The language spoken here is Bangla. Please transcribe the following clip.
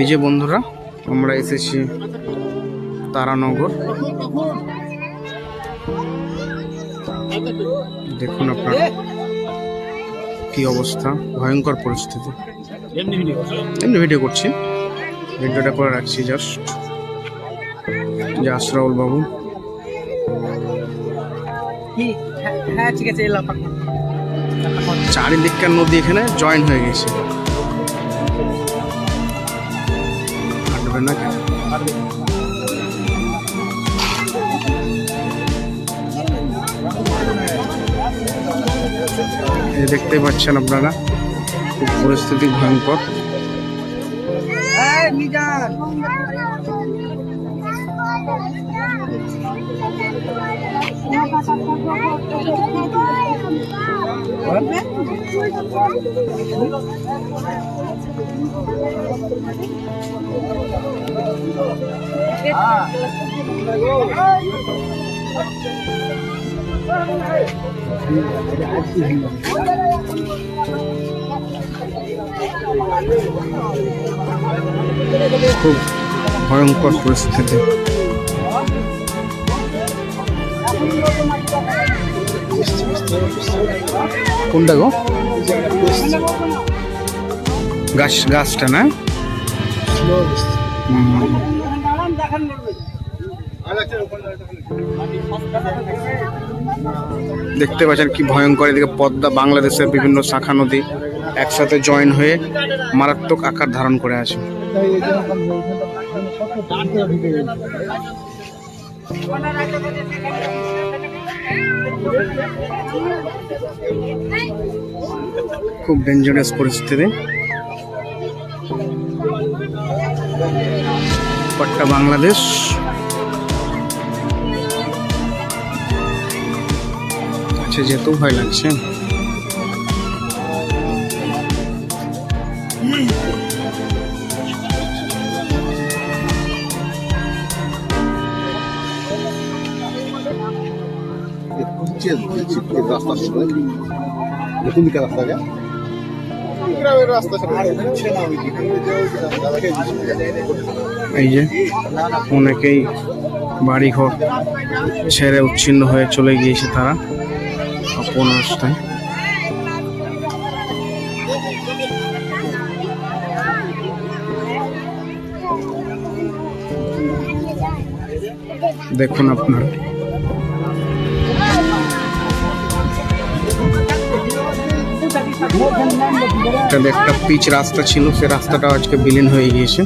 এই যে বন্ধুরা, আমরা এসেছি তারানগর। দেখুন আপনারা কি অবস্থা, ভয়ঙ্কর পরিস্থিতি। এমনি ভিডিও করছি ভিডিওটা করে রাখছি জাস্ট যে আশরাউল বাবু। চারিদিককার নদী এখানে জয়েন হয়ে গেছে। কেন এই যে দেখতেই পাচ্ছেন আপনারা খুব পরিস্থিতি ভয়ঙ্কর হ্যাঁ মিজান খুব ভয়ঙ্কর পরিস্থিতি। কোনটা গো? গাছ, গাছটা না। দেখতে পাচ্ছেন কি ভয়ঙ্কর, এদিকে পদ্মা বাংলাদেশের বিভিন্ন শাখা নদী একসাথে জয়েন হয়ে মারাত্মক আকার ধারণ করে আছে খুব ডেঞ্জারাস পরিস্থিতি পট্টা বাংলাদেশ। আচ্ছা যেতেও ভয় লাগছে। রাস্তা যা গ্রামের রাস্তা এই যে, অনেকেই বাড়িঘর ছেড়ে উচ্ছিন্ন হয়ে চলে গিয়েছে তারা আপন অবস্থায় দেখুন আপনারা। একটা পিচ রাস্তা ছিল সে রাস্তাটা আজকে বিলীন হয়ে গিয়েছে